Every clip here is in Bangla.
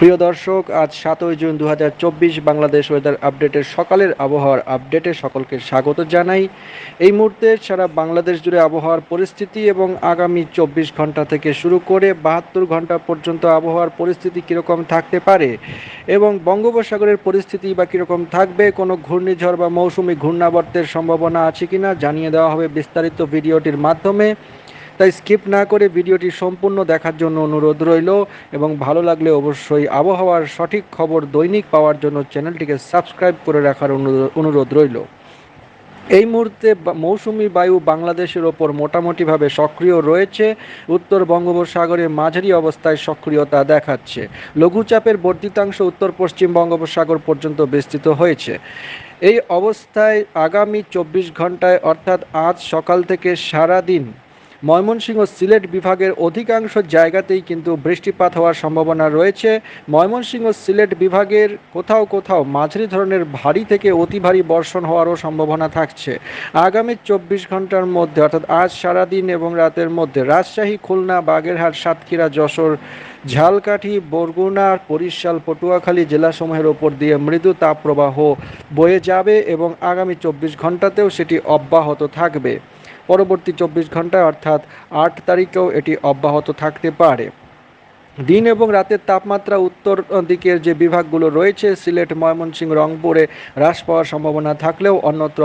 প্রিয় দর্শক, আজ সাতই জুন দু হাজার চব্বিশ বাংলাদেশ ওয়েদার আপডেটের সকালের আবহাওয়ার আপডেটে সকলকে স্বাগত জানাই। এই মুহূর্তে সারা বাংলাদেশ জুড়ে আবহাওয়ার পরিস্থিতি এবং আগামী চব্বিশ ঘণ্টা থেকে শুরু করে বাহাত্তর ঘণ্টা পর্যন্ত আবহাওয়ার পরিস্থিতি কীরকম থাকতে পারে এবং বঙ্গোপসাগরের পরিস্থিতি বা কীরকম থাকবে, কোনো ঘূর্ণিঝড় বা মৌসুমি ঘূর্ণাবর্তের সম্ভাবনা আছে কিনা জানিয়ে দেওয়া হবে বিস্তারিত ভিডিওটির মাধ্যমে। তাই স্কিপ না করে ভিডিওটি সম্পূর্ণ দেখার জন্য অনুরোধ রইল এবং ভালো লাগলে অবশ্যই আবহাওয়ার সঠিক খবর দৈনিক পাওয়ার জন্য চ্যানেলটিকে সাবস্ক্রাইব করে রাখার অনুরোধ- রইল। এই মুহূর্তে মৌসুমি বায়ু বাংলাদেশের ওপর মোটামুটিভাবে সক্রিয় রয়েছে। উত্তর বঙ্গোপসাগরে মাঝারি অবস্থায় সক্রিয়তা দেখাচ্ছে। লঘুচাপের বর্ধিতাংশ উত্তর পশ্চিম বঙ্গোপসাগর পর্যন্ত বিস্তৃত হয়েছে। এই অবস্থায় আগামী চব্বিশ ঘন্টায়, অর্থাৎ আজ সকাল থেকে সারা দিন ময়মনসিংহ সিলেট বিভাগের অধিকাংশ জায়গাতেই কিন্তু বৃষ্টিপাত হওয়ার সম্ভাবনা রয়েছে। ময়মনসিংহ সিলেট বিভাগের কোথাও কোথাও মাঝারি ধরনের ভারী থেকে অতি ভারী বর্ষণ হওয়ারও সম্ভাবনা থাকছে। আগামী চব্বিশ ঘণ্টার মধ্যে, অর্থাৎ আজ সারাদিন এবং রাতের মধ্যে রাজশাহী, খুলনা, বাগেরহাট, সাতক্ষীরা, যশোর, ঝালকাঠি, বরগুনা, বরিশাল, পটুয়াখালী জেলাসমূহের ওপর দিয়ে মৃদু তাপপ্রবাহ বয়ে যাবে এবং আগামী চব্বিশ ঘন্টাতেও সেটি অব্যাহত থাকবে। পরবর্তী চব্বিশ ঘন্টায়, অর্থাৎ আট তারিখেও এটি অব্যাহত থাকতে পারে। দিন এবং রাতের তাপমাত্রা উত্তর দিকের যে বিভাগগুলো রয়েছে, সিলেট, ময়মনসিংহ, রংপুরে হ্রাস পাওয়ার সম্ভাবনা থাকলেও অন্যত্র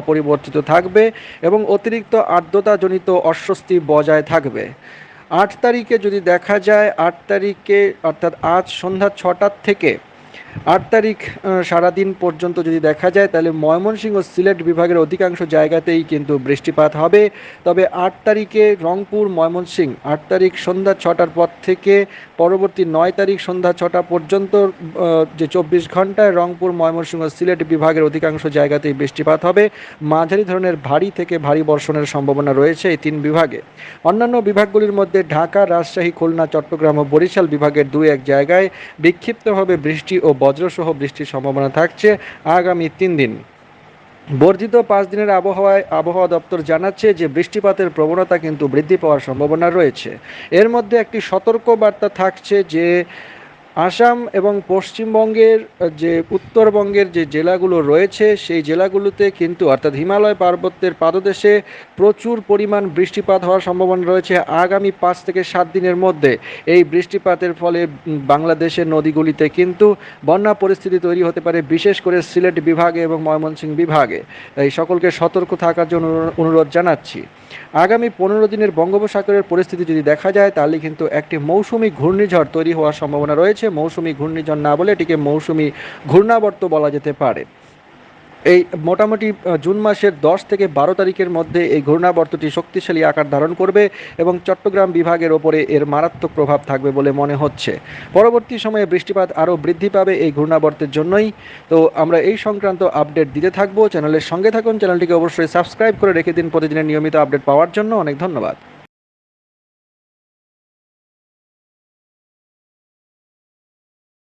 অপরিবর্তিত থাকবে এবং অতিরিক্ত আর্দ্রতাজনিত অস্বস্তি বজায় থাকবে। আট তারিখে যদি দেখা যায়, আট তারিখে, অর্থাৎ আজ সন্ধ্যা ছটার থেকে আট তারিখ সারাদিন পর্যন্ত যদি দেখা যায়, তাহলে ময়মনসিংহ সিলেট বিভাগের অধিকাংশ জায়গাতেই কিন্তু বৃষ্টিপাত হবে। তবে আট তারিখে রংপুর, ময়মনসিংহ, আট তারিখ সন্ধ্যা ছটার পর থেকে পরবর্তী নয় তারিখ সন্ধ্যা ছটা পর্যন্ত যে চব্বিশ ঘন্টায় রংপুর, ময়মনসিংহ সিলেট বিভাগের অধিকাংশ জায়গাতেই বৃষ্টিপাত হবে। মাঝারি ধরনের ভারী থেকে ভারী বর্ষণের সম্ভাবনা রয়েছে এই তিন বিভাগে। অন্যান্য বিভাগগুলির মধ্যে ঢাকা, রাজশাহী, খুলনা, চট্টগ্রাম ও বরিশাল বিভাগের দুই এক জায়গায় বিক্ষিপ্তভাবে বৃষ্টি ও বজ্রসহ বৃষ্টির সম্ভাবনা থাকছে আগামী তিন দিন। বর্ধিত পাঁচ দিনের আবহাওয়ায় আবহাওয়া দপ্তর জানাচ্ছে যে বৃষ্টিপাতের প্রবণতা কিন্তু বৃদ্ধি পাওয়ার সম্ভাবনা রয়েছে। এর মধ্যে একটি সতর্ক বার্তা থাকছে যে আসাম এবং পশ্চিমবঙ্গের যে উত্তরবঙ্গের যে জেলাগুলো রয়েছে, সেই জেলাগুলোতে কিন্তু, অর্থাৎ হিমালয় পার্বত্যের পাদদেশে প্রচুর পরিমাণ বৃষ্টিপাত হওয়ার সম্ভাবনা রয়েছে আগামী পাঁচ থেকে সাত দিনের মধ্যে। এই বৃষ্টিপাতের ফলে বাংলাদেশের নদীগুলিতে কিন্তু বন্যা পরিস্থিতি তৈরি হতে পারে, বিশেষ করে সিলেট বিভাগে এবং ময়মনসিংহ বিভাগে। এই সকলকে সতর্ক থাকার জন্য অনুরোধ জানাচ্ছি। আগামী পনেরো দিনের বঙ্গোপসাগরের পরিস্থিতি যদি দেখা যায়, তাহলে কিন্তু একটি মৌসুমি ঘূর্ণিঝড় তৈরি হওয়ার সম্ভাবনা রয়েছে। মৌসুমি ঘূর্ণিঝড় না বলে এটিকে মৌসুমি ঘূর্ণাবর্ত বলা যেতে পারে। এই মোটামুটি জুন মাসের দশ থেকে বারো তারিখের মধ্যে এই ঘূর্ণাবর্তটি শক্তিশালী আকার ধারণ করবে এবং চট্টগ্রাম বিভাগের ওপরে এর মারাত্মক প্রভাব থাকবে বলে মনে হচ্ছে। পরবর্তী সময়ে বৃষ্টিপাত আরও বৃদ্ধি পাবে এই ঘূর্ণাবর্তের জন্যই। তো আমরা এই সংক্রান্ত আপডেট দিতে থাকব। চ্যানেলের সঙ্গে থাকুন। চ্যানেলটিকে অবশ্যই সাবস্ক্রাইব করে রেখে দিন। প্রতিদিনের নিয়মিত আপডেট পাওয়ার জন্য অনেক ধন্যবাদ।